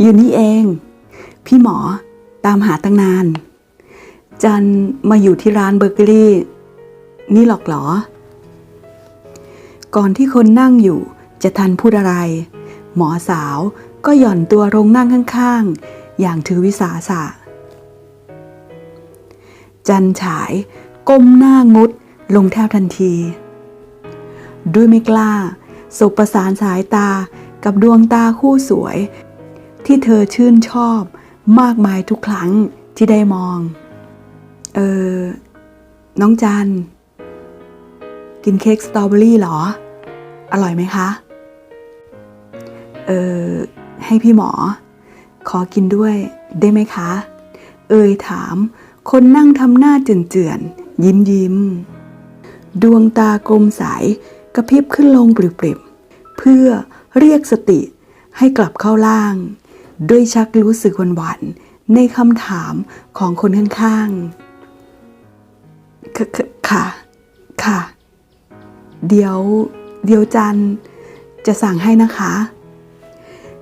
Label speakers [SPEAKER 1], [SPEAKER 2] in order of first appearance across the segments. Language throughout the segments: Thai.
[SPEAKER 1] อยู่นี่เอง พี่หมอตามหาตั้งนาน จันมาอยู่ที่ร้านเบเกอรี่ นี่หรอกหรอ ก่อนที่คนนั่งอยู่จะทันพูดอะไร หมอสาวก็หย่อนตัวลงนั่งข้างๆ อย่างถือวิสาสะ จันฉายก้มหน้างุดลงแทบทันที ด้วยไม่กล้าสบประสานสายตากับดวงตาคู่สวย ที่เธอชื่นชอบมากมายทุกครั้งที่ได้มอง เออ น้องจัน กินเค้กสตรอเบอรี่เหรอ อร่อยไหมคะ เออ ให้พี่หมอ ขอกินด้วยได้ไหมคะ เอ่ยถาม คนนั่งทำหน้าเจือนๆยิ้มยิ้ม ดวงตากลมใสกระพริบขึ้นลงปริบๆเพื่อเรียกสติให้กลับเข้าล่าง ด้วยชักรู้สึกหวั่นๆในคำถามของคนข้างๆคคค่ะ ค่ะ เดี๋ยว เดี๋ยวจันจะสั่งให้นะคะ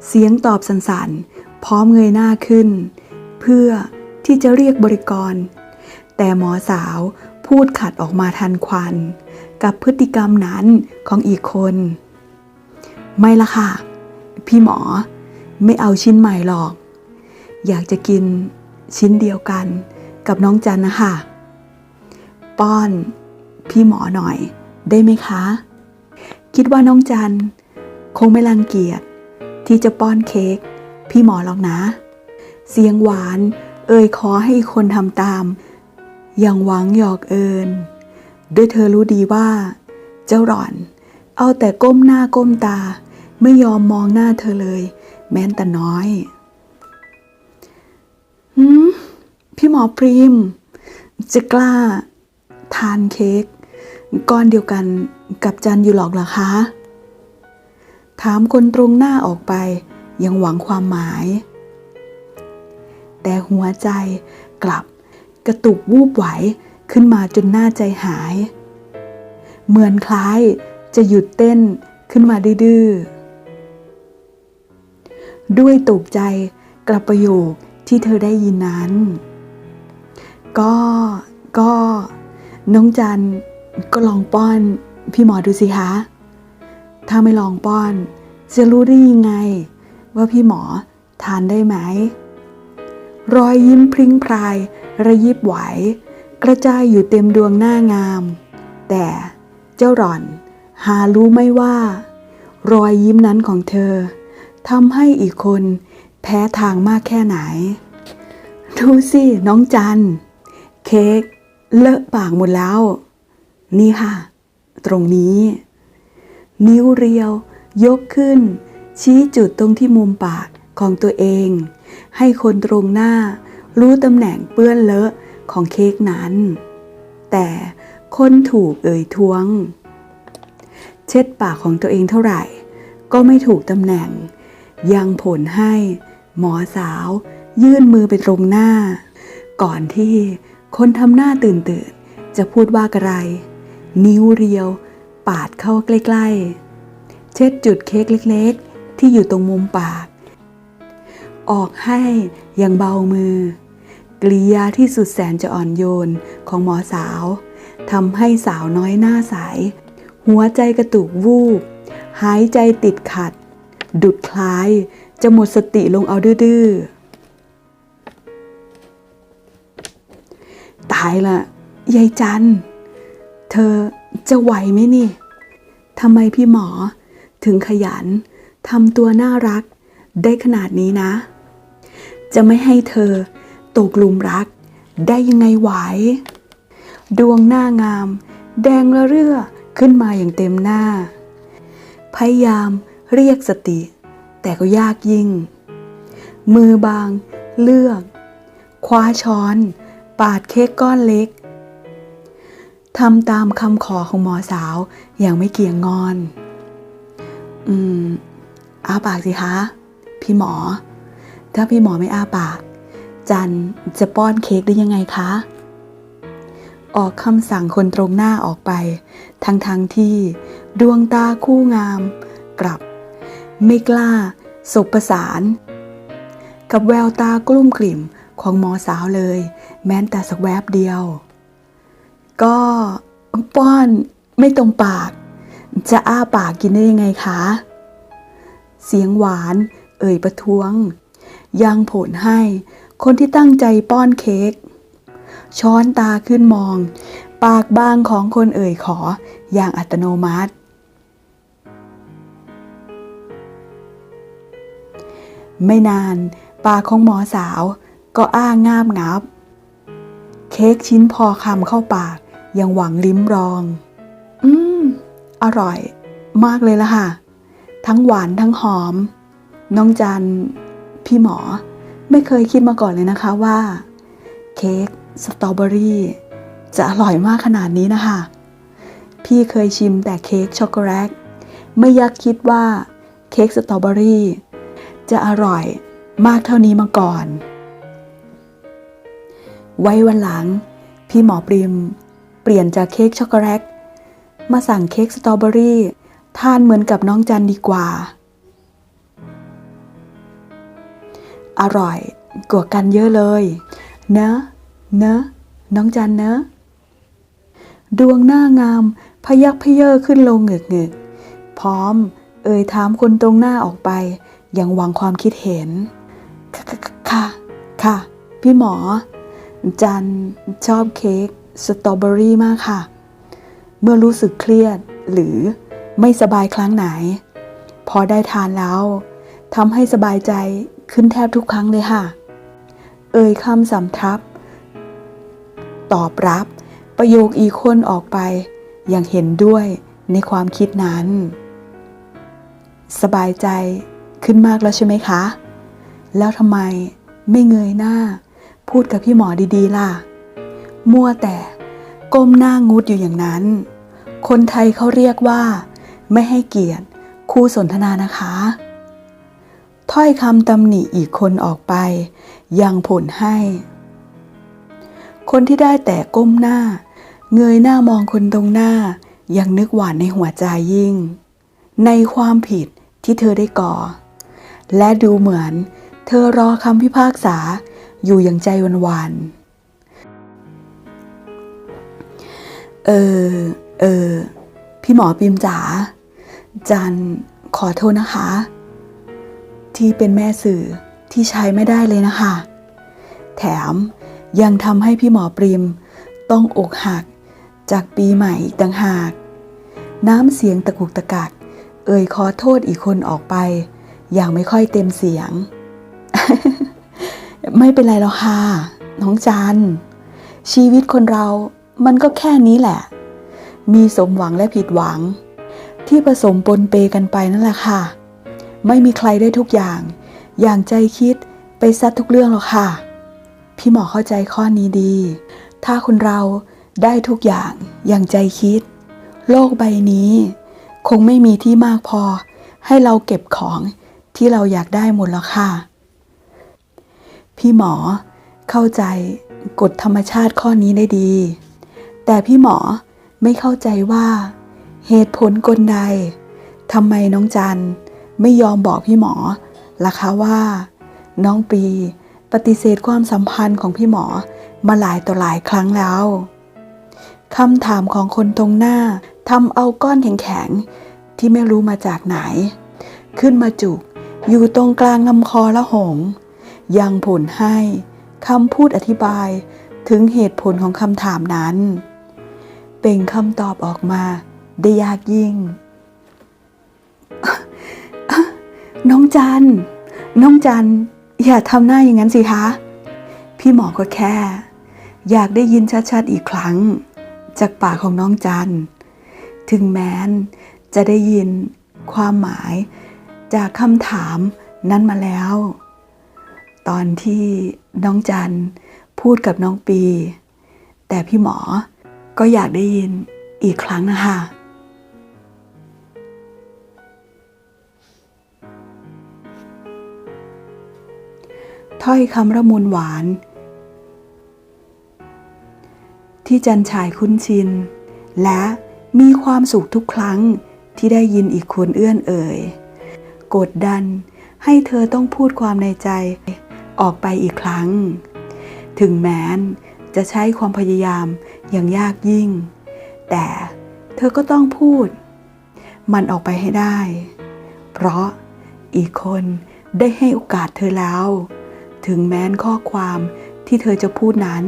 [SPEAKER 1] เสียงตอบสันๆ พร้อมเงยหน้าขึ้น เพื่อที่จะเรียกบริกร แต่หมอสาวพูดขัดออกมาทันควัน กับพฤติกรรมนั้นของอีกคน ไม่ละค่ะ พี่หมอ ไม่เอาชิ้นใหม่หรอก อยากจะกินชิ้นเดียวกันกับน้องจันนะคะ ป้อนพี่หมอหน่อยได้ไหมคะ คิดว่าน้องจันคงไม่รังเกียจที่จะป้อนเค้กพี่หมอหรอกนะ เสียงหวานเอ่ยขอให้คนทำตาม อย่างหวังหยอกเอิญด้วยเธอรู้ดีว่า เจ้าหล่อน เอาแต่ก้มหน้าก้มตาไม่ยอมมองหน้าเธอเลย แม้แต่น้อยหืมพี่หมอพริมจะกล้าทานเค้กก้อนเดียวกันกับจันอยู่หรอกเหรอคะ ถามคนตรงหน้าออกไปยังหวังความหมาย แต่หัวใจกลับกระตุกวูบไหวขึ้นมาจนหน้าใจหาย เหมือนคล้ายจะหยุดเต้นขึ้นมาดื้อๆ ด้วยตกใจกับประโยคที่เธอได้ยินนั้น ก็ก็น้องจันก็ลองป้อนพี่หมอดูสิคะ ถ้าไม่ลองป้อน จะรู้ได้ยังไง ว่าพี่หมอทานได้ไหม รอยยิ้มพริ้งพราย ระยิบไหว กระจายอยู่เต็มดวงหน้างาม แต่เจ้าหล่อนหารู้ไม่ว่า รอยยิ้มนั้นของเธอ ทำให้อีกคนแพ้ทางมากแค่ไหน ดูสิน้องจัน เค้กเลอะปากหมดแล้ว นี่ค่ะ ตรงนี้ นิ้วเรียว ยกขึ้น ชี้จุดตรงที่มุมปากของตัวเอง ให้คนตรงหน้า รู้ตำแหน่งเปื้อนเลอะของเค้กนั้น แต่คนถูกเอ่ยท้วง เช็ดปากของตัวเองเท่าไหร่ ก็ไม่ถูกตำแหน่ง ยังผลให้หมอสาว ยื่นมือไปตรงหน้า ก่อนที่คนทำหน้าตื่นตื่นจะพูดว่าอะไร นิ้วเรียว ปาดเข้าใกล้ ๆ เช็ดจุดเค้กเล็กๆ ที่อยู่ตรงมุมปาก ออกให้อย่างเบามือ กริยาที่สุดแสนจะอ่อนโยนของหมอสาวทำให้สาวน้อยหน้าใสหัวใจกระตุกวูบ หายใจติดขัด ดุดคล้าย จะหมดสติลงเอาดื้อตายละยายจัน เธอจะไหวไหมนี่ทำไมพี่หมอถึงขยันทำตัวน่ารักได้ขนาดนี้นะ จะไม่ให้เธอตกหลุมรัก ได้ยังไงไหว ดวงหน้างาม แดงระเรื่อขึ้นมาอย่างเต็มหน้า พยายามเรียกสติ แต่ก็ยากยิ่ง มือบางเลือก คว้าช้อน ปาดเค้กก้อนเล็กทำตามคำขอของหมอสาวอย่างไม่เกี่ยงงอน อืม อ้าปากสิคะ พี่หมอ ถ้าพี่หมอไม่อ้าปาก จันจะป้อนเค้กได้ยังไงคะ ออกคำสั่งคนตรงหน้าออกไป ทั้งทั้งที่ดวงตาคู่งาม กลับ ไม่กล้าสบประสาน กับแววตากลุ้มกลิ่มของหมอสาวเลย แม้แต่สักแวบเดียว ก็ป้อนไม่ตรงปาก จะอ้าปากกินได้ยังไงคะ เสียงหวาน เอ่ยประท้วง ยังผลให้คนที่ตั้งใจป้อนเค้กช้อนตาขึ้นมอง ปากบางของคนเอ่ยขออย่างอัตโนมัติ ไม่นานปากของหมอสาว ก็อ้างาบงับ เค้กชิ้นพอคำเข้าปาก ยังหวังลิ้มรอง อืม อร่อย มากเลยละค่ะ ทั้งหวานทั้งหอม น้องจัน พี่หมอ ไม่เคยคิดมาก่อนเลยนะคะว่า เค้กสตรอเบอรี่จะอร่อยมากขนาดนี้นะคะ พี่เคยชิมแต่เค้กช็อกโกแลตไม่ยากคิดว่าเค้กสตรอเบอรี่ จะอร่อยมากเท่านี้มาก่อน ไว้วันหลัง พี่หมอปริม เปลี่ยนจากเค้กช็อกโกแลตมาสั่งเค้กสตรอเบอรี่ ทานเหมือนกับน้องจันดีกว่า อร่อยกว่ากันเยอะเลยเนอะเนอะน้องจันเนอะดวงหน้างามพยักพเยอขึ้นลงเหงึกเหงึกพร้อม เอ่ยถามคนตรงหน้าออกไป ย่างหวังความคิดเห็น ค่ะค่ะค่ะคะพี่หมอ จันชอบเค้กสตรอเบอรี่มากค่ะ เมื่อรู้สึกเครียดหรือไม่สบายครั้งไหน พอได้ทานแล้วทำให้สบายใจขึ้นแทบทุกครั้งเลยค่ะ เอ่ยคำสำทับ ตอบรับประโยคอีกคนออกไป อย่างเห็นด้วยในความคิดนั้น สบายใจ ขึ้นมากแล้วใช่ไหมคะ แล้วทำไมไม่เงยหน้า พูดกับพี่หมอดีๆล่ะ มัวแต่ก้มหน้างุดอยู่อย่างนั้น คนไทยเขาเรียกว่า ไม่ให้เกียรติคู่สนทนานะคะ ถ้อยคำตำหนิอีกคนออกไป ยังผลให้ คนที่ได้แต่ก้มหน้า เงยหน้ามองคนตรงหน้า ยังนึกหวานในหัวใจยิ่ง ในความผิดที่เธอได้ก่อ และดูเหมือน เธอรอคำพิพากษาอยู่อย่างใจวันๆ เออ เออ พี่หมอปิมจ๋า จันขอโทษนะคะ ที่เป็นแม่สื่อที่ใช้ไม่ได้เลยนะคะ แถมยังทำให้พี่หมอปริมต้องอกหักจากปีใหม่อีกต่างหาก น้ำเสียงตะกุกตะกัก เอ่ยขอโทษอีกคนออกไป ย่างไม่ค่อยเต็มเสียง ไม่เป็นไรหรอกค่ะน้องจัน ชีวิตคนเรามันก็แค่นี้แหละ มีสมหวังและผิดหวัง ที่ผสมปนเปกันไปนั่นแหละค่ะ ไม่มีใครได้ทุกอย่าง อย่างใจคิดไปซัดทุกเรื่องหรอกค่ะ พี่หมอเข้าใจข้อนี้ดี ถ้าคนเราได้ทุกอย่างอย่างใจคิด โลกใบนี้ คงไม่มีที่มากพอให้เราเก็บของ ที่เราอยากได้หมดแล้วค่ะ พี่หมอเข้าใจกฎธรรมชาติข้อนี้ได้ดี แต่พี่หมอไม่เข้าใจว่า เหตุผลกลใดทำไมน้องจันไม่ยอมบอกพี่หมอล่ะคะว่า น้องปีปฏิเสธความสัมพันธ์ของพี่หมอมาหลายต่อหลายครั้งแล้วคำถามของคนตรงหน้าทำเอาก้อนแข็งๆที่ไม่รู้มาจากไหน ขึ้นมาจุก อยู่ตรงกลางลำคอละหง ยังผลให้คำพูดอธิบายถึงเหตุผลของคำถามนั้น เป็นคำตอบออกมาได้ยากยิ่ง น้องจัน น้องจัน อย่าทำหน้าอย่างนั้นสิคะ พี่หมอก็แค่ อยากได้ยินชัดๆอีกครั้ง จากปากของน้องจัน ถึงแม้นจะได้ยินความหมาย จากคำถามนั้นมาแล้ว ตอนที่น้องจันพูดกับน้องปี แต่พี่หมอก็อยากได้ยินอีกครั้งนะคะ ถ้อยคำระมุนหวาน ที่จันชายคุ้นชิน และมีความสุขทุกครั้งที่ได้ยินอีกคนเอื้อนเอ่ย กดดัน ให้เธอต้องพูดความในใจออกไปอีกครั้ง ถึงแม้นจะใช้ความพยายามอย่างยากยิ่ง แต่เธอก็ต้องพูด มันออกไปให้ได้ เพราะอีกคนได้ให้โอกาสเธอแล้ว ถึงแม้นข้อความที่เธอจะพูดนั้น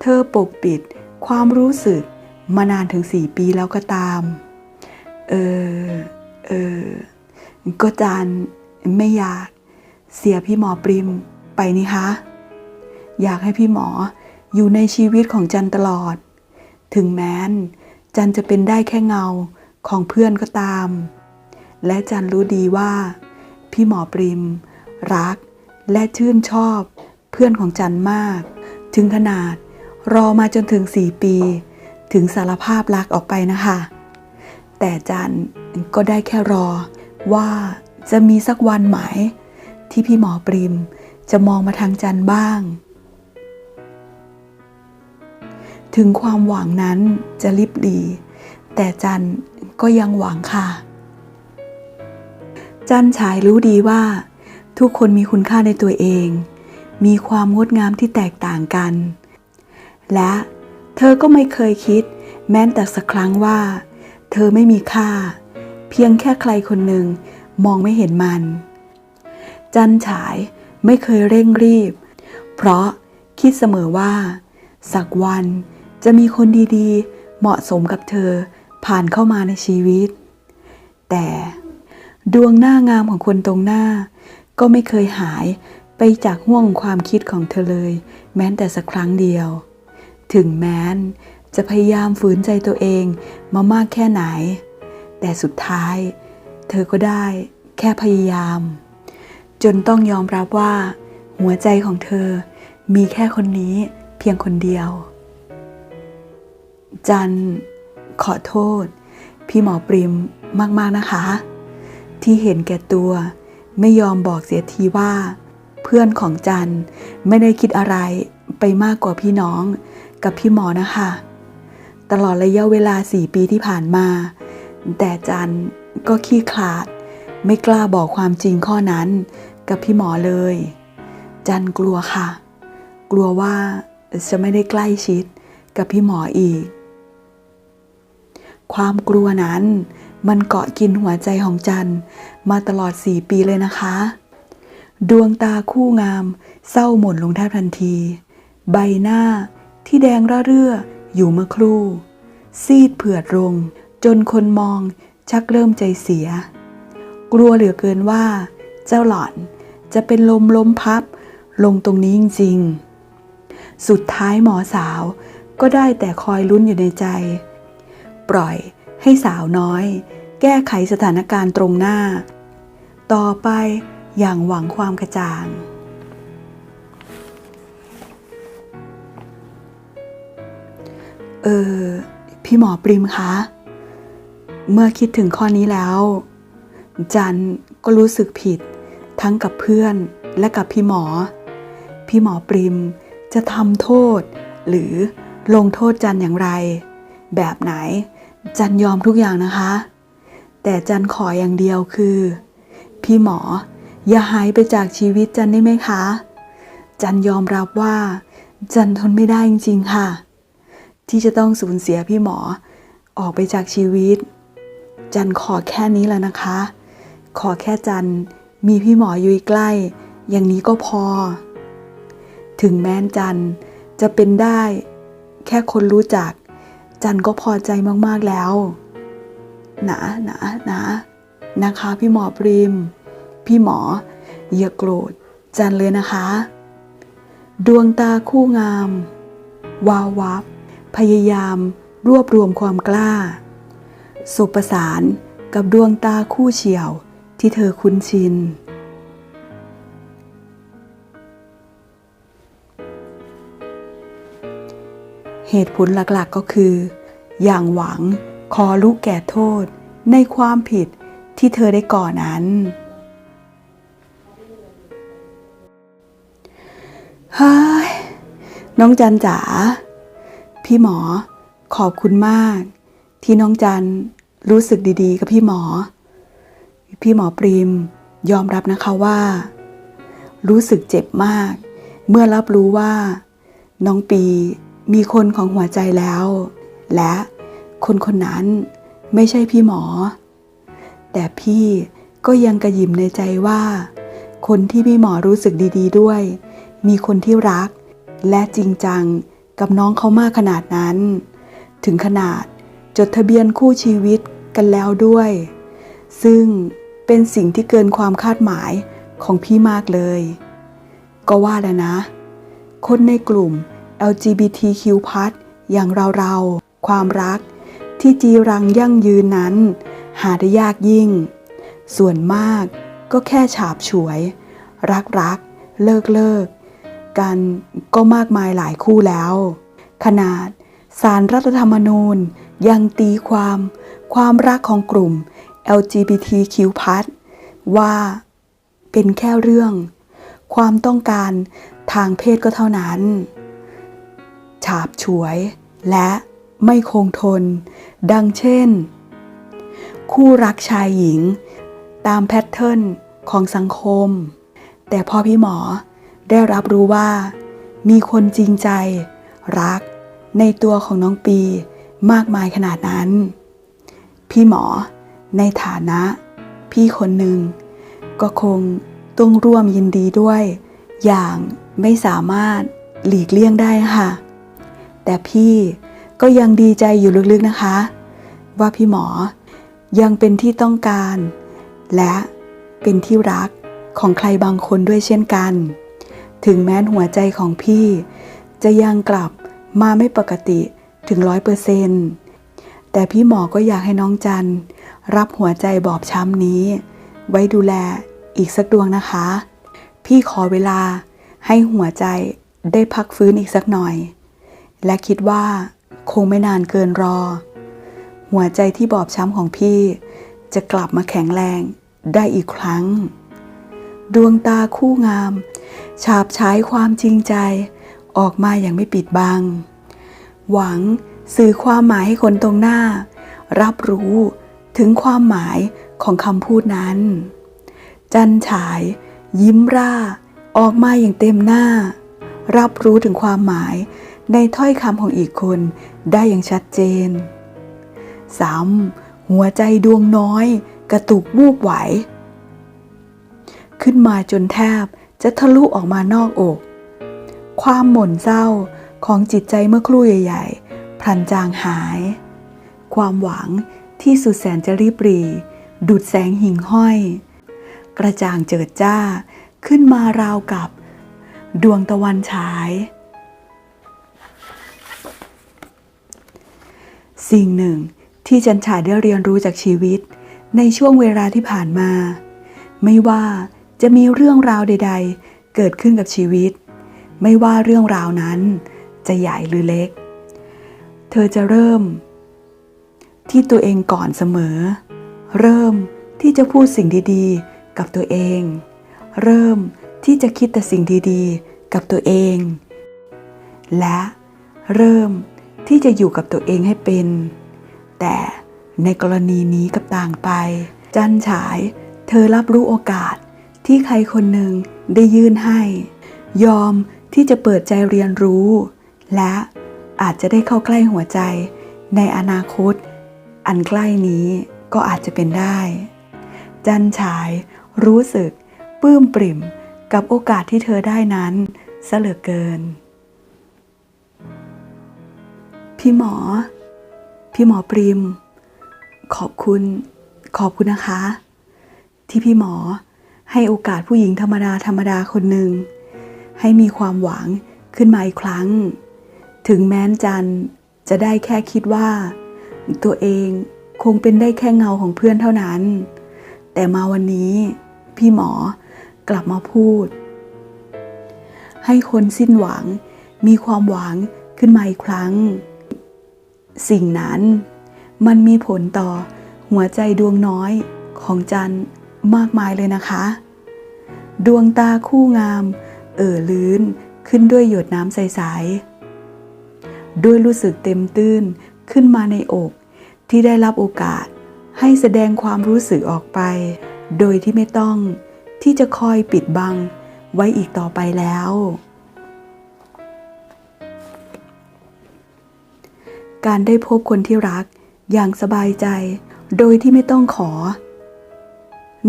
[SPEAKER 1] เธอปกปิดความรู้สึกมานานถึงสี่ปีแล้วก็ตาม เออ เออ ก็จันไม่อยากเสียพี่หมอปริมไปนี่คะ อยากให้พี่หมออยู่ในชีวิตของจันตลอด ถึงแม้น จันจะเป็นได้แค่เงาของเพื่อนก็ตาม และจันรู้ดีว่า พี่หมอปริม รักและชื่นชอบเพื่อนของจันมาก ถึงขนาดรอมาจนถึงสี่ปี ถึงสารภาพรักออกไปนะคะ แต่จันก็ได้แค่รอ ว่าจะมีสักวันไหม ที่พี่หมอปริมจะมองมาทางจันบ้าง ถึงความหวังนั้นจะลิบหลี แต่จันก็ยังหวังค่ะ จันฉายรู้ดีว่า ทุกคนมีคุณค่าในตัวเอง มีความงดงามที่แตกต่างกัน และเธอก็ไม่เคยคิด แม้แต่สักครั้งว่า เธอไม่มีค่า เพียงแค่ใครคนหนึ่งมองไม่เห็นมัน จันฉายไม่เคยเร่งรีบ เพราะคิดเสมอว่า สักวันจะมีคนดีๆ เหมาะสมกับเธอผ่านเข้ามาในชีวิต แต่ดวงหน้างามของคนตรงหน้า ก็ไม่เคยหายไปจากห่วงความคิดของเธอเลย แม้แต่สักครั้งเดียว ถึงแม้นจะพยายามฝืนใจตัวเองมามากแค่ไหน แต่สุดท้าย เธอก็ได้แค่พยายาม จนต้องยอมรับว่า หัวใจของเธอมีแค่คนนี้เพียงคนเดียว จันขอโทษ พี่หมอปริมมากๆนะคะ ที่เห็นแก่ตัวไม่ยอมบอกเสียทีว่า เพื่อนของจันไม่ได้คิดอะไรไปมากกว่าพี่น้องกับพี่หมอนะคะ ตลอดระยะเวลาสี่ปีที่ผ่านมา แต่จันก็ขี้ขลาด ไม่กล้าบอกความจริงข้อนั้นกับพี่หมอเลย จันกลัวค่ะ กลัวว่าจะไม่ได้ใกล้ชิดกับพี่หมออีก ความกลัวนั้นมันเกาะกินหัวใจของจันมาตลอดสี่ปีเลยนะคะ ดวงตาคู่งามเศร้าหม่นลงแทบทันที ใบหน้าที่แดงระเรื่ออยู่เมื่อครู่ ซีดเผือดลง จนคนมองชักเริ่มใจเสีย กลัวเหลือเกินว่า เจ้าหล่อนจะเป็นลมล้มพับ ลงตรงนี้จริงๆ สุดท้ายหมอสาวก็ได้แต่คอยลุ้นอยู่ในใจ ปล่อยให้สาวน้อย แก้ไขสถานการณ์ตรงหน้า ต่อไปอย่างหวังความกระจ่างเออพี่หมอปริมคะ เมื่อคิดถึงข้อนี้แล้ว จันก็รู้สึกผิด ทั้งกับเพื่อนและกับพี่หมอ พี่หมอปริมจะทำโทษ หรือลงโทษจันอย่างไร แบบไหน จันยอมทุกอย่างนะคะ แต่จันขออย่างเดียวคือ พี่หมออย่าหายไปจากชีวิตจันได้ไหมคะ จันยอมรับว่า จันทนไม่ได้จริงๆค่ะ ที่จะต้องสูญเสียพี่หมอออกไปจากชีวิต จันขอแค่นี้แล้วนะคะ ขอแค่จันมีพี่หมออยู่ใกล้ อย่างนี้ก็พอ ถึงแม้นจันจะเป็นได้ แค่คนรู้จัก จันก็พอใจมากๆแล้วนะนะนะนะคะ พี่หมอปริม พี่หมออย่าโกรธจันเลยนะคะ ดวงตาคู่งาม วาววับ พยายามรวบรวมความกล้า สุประสานกับดวงตาคู่เฉียวที่เธอคุ้นชิน เหตุผลหลักๆก็คือ อย่างหวังขอรู้แก่โทษในความผิดที่เธอได้ก่อนั้น เฮ้ย น้องจันจ๋า พี่หมอขอบคุณมาก ที่น้องจัน รู้สึกดีๆ กับพี่หมอ พี่หมอปริมยอมรับนะคะว่า รู้สึกเจ็บมาก เมื่อรับรู้ว่า น้องปีมีคนของหัวใจแล้ว และคนคนนั้นไม่ใช่พี่หมอ แต่พี่ก็ยังกระยิมในใจว่า คนที่พี่หมอรู้สึกดี ๆ ด้วย มีคนที่รัก และจริงจังกับน้องเขามากขนาดนั้น ถึงขนาด จดทะเบียนคู่ชีวิตกันแล้วด้วย ซึ่งเป็นสิ่งที่เกินความคาดหมายของพี่มากเลย ก็ว่าแล้วนะ คนในกลุ่ม LGBTQ+ อย่างเราๆ ความรักที่จีรังยั่งยืนนั้น หาได้ยากยิ่ง ส่วนมากก็แค่ฉาบฉวย รักรักเลิกเลิกกันก็มากมายหลายคู่แล้ว ขนาดสารรัฐธรรมนูญ ยังตีความ ความรักของกลุ่ม LGBTQ+ ว่าเป็นแค่เรื่อง ความต้องการทางเพศก็เท่านั้น ฉาบฉวยและไม่คงทน ดังเช่น คู่รักชายหญิง ตามแพทเทิร์นของสังคม แต่พอพี่หมอได้รับรู้ว่า มีคนจริงใจ รักในตัวของน้องปี มากมายขนาดนั้น พี่หมอในฐานะ พี่คนหนึ่ง ก็คงต้องร่วมยินดีด้วย อย่างไม่สามารถหลีกเลี่ยงได้ค่ะ แต่พี่ก็ยังดีใจอยู่ลึกๆนะคะ ว่าพี่หมอยังเป็นที่ต้องการ และเป็นที่รักของใครบางคนด้วยเช่นกัน ถึงแม้หัวใจของพี่ จะยังกลับมาไม่ปกติ ถึงร้อยเปอร์เซนต์แต่พี่หมอก็อยากให้น้องจันรับหัวใจบอบช้ำนี้ ไว้ดูแลอีกสักดวงนะคะ พี่ขอเวลาให้หัวใจได้พักฟื้นอีกสักหน่อย และคิดว่าคงไม่นานเกินรอ หัวใจที่บอบช้ำของพี่ จะกลับมาแข็งแรงได้อีกครั้ง ดวงตาคู่งาม ฉาบฉายความจริงใจออกมาอย่างไม่ปิดบัง หวังสื่อความหมายให้คนตรงหน้า รับรู้ถึงความหมายของคำพูดนั้น จันฉาย ยิ้มร่า ออกมาอย่างเต็มหน้า รับรู้ถึงความหมายในถ้อยคำของอีกคนได้อย่างชัดเจนซ้ำหัวใจดวงน้อย กระตุกวูบไหว ขึ้นมาจนแทบจะทะลุออกมานอกอก ความหม่นเศร้า ของจิตใจเมื่อครู่ใหญ่ๆพลันจางหาย ความหวังที่สุดแสนจะรีบรีดุดแสงหิ่งห้อย กระจ่างเจิดจ้าขึ้นมาราวกับ ดวงตะวันฉาย สิ่งหนึ่งที่จันฉายได้เรียนรู้จากชีวิต ในช่วงเวลาที่ผ่านมา ไม่ว่าจะมีเรื่องราวใด ๆ เกิดขึ้นกับชีวิต ไม่ว่าเรื่องราวนั้น จะใหญ่หรือเล็ก เธอจะเริ่ม ที่ตัวเองก่อนเสมอ เริ่มที่จะพูดสิ่งดีๆ กับตัวเอง เริ่มที่จะคิดแต่สิ่งดีๆ กับตัวเอง และเริ่มที่จะอยู่กับตัวเองให้เป็น แต่ในกรณีนี้กับต่างไป จันฉาย เธอรับรู้โอกาสที่ใครคนหนึ่งได้ยื่นให้ ยอมที่จะเปิดใจเรียนรู้ และอาจจะได้เข้าใกล้หัวใจในอนาคต อันใกล้นี้ก็อาจจะเป็นได้ จันฉายรู้สึกปลื้มปริ่มกับโอกาสที่เธอได้นั้นเหลือเกิน พี่หมอ พี่หมอปริม ขอบคุณ ขอบคุณนะคะ ที่พี่หมอให้โอกาสผู้หญิงธรรมดาธรรมดาคนหนึ่งให้มีความหวังขึ้นมาอีกครั้ง ถึงแม้นจันจะได้แค่คิดว่า ตัวเองคงเป็นได้แค่เงาของเพื่อนเท่านั้น แต่มาวันนี้พี่หมอกลับมาพูด ให้คนสิ้นหวังมีความหวังขึ้นมาอีกครั้ง สิ่งนั้นมันมีผลต่อหัวใจดวงน้อยของจันมากมายเลยนะคะ ดวงตาคู่งาม เอ่อลื้นขึ้นด้วยหยดน้ำใสๆ ด้วยรู้สึกเต็มตื้นขึ้นมาในอก ที่ได้รับโอกาสให้แสดงความรู้สึกออกไป โดยที่ไม่ต้องที่จะคอยปิดบังไว้อีกต่อไปแล้ว การได้พบคนที่รักอย่างสบายใจ โดยที่ไม่ต้องขอ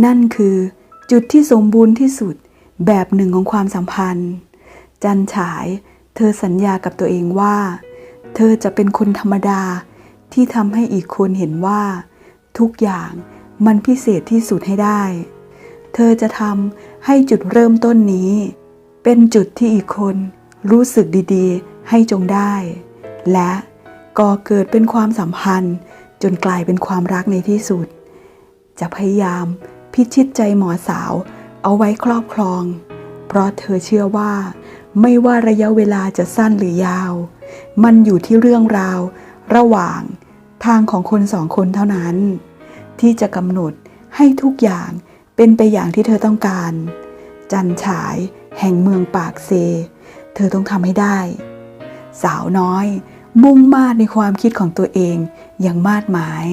[SPEAKER 1] นั่นคือจุดที่สมบูรณ์ที่สุดแบบหนึ่งของความสัมพันธ์ จันฉาย เธอสัญญากับตัวเองว่า เธอจะเป็นคนธรรมดาที่ทำให้อีกคนเห็นว่า ทุกอย่างมันพิเศษที่สุดให้ได้ เธอจะทำให้จุดเริ่มต้นนี้ เป็นจุดที่อีกคนรู้สึกดีๆ ให้จงได้ และก่อเกิดเป็นความสัมพันธ์ จนกลายเป็นความรักในที่สุด จะพยายามพิชิตใจหมอสาว เอาไว้ครอบครอง เพราะเธอเชื่อว่า ไม่ว่าระยะเวลาจะสั้นหรือยาว มันอยู่ที่เรื่องราว ระหว่างทางของคนสองคนเท่านั้น ที่จะกำหนดให้ทุกอย่างเป็นไปอย่างที่เธอต้องการ จันฉายแห่งเมืองปากเซ เธอต้องทำให้ได้ สาวน้อย มุ่งมาดในความคิดของตัวเองอย่างมาดหมาย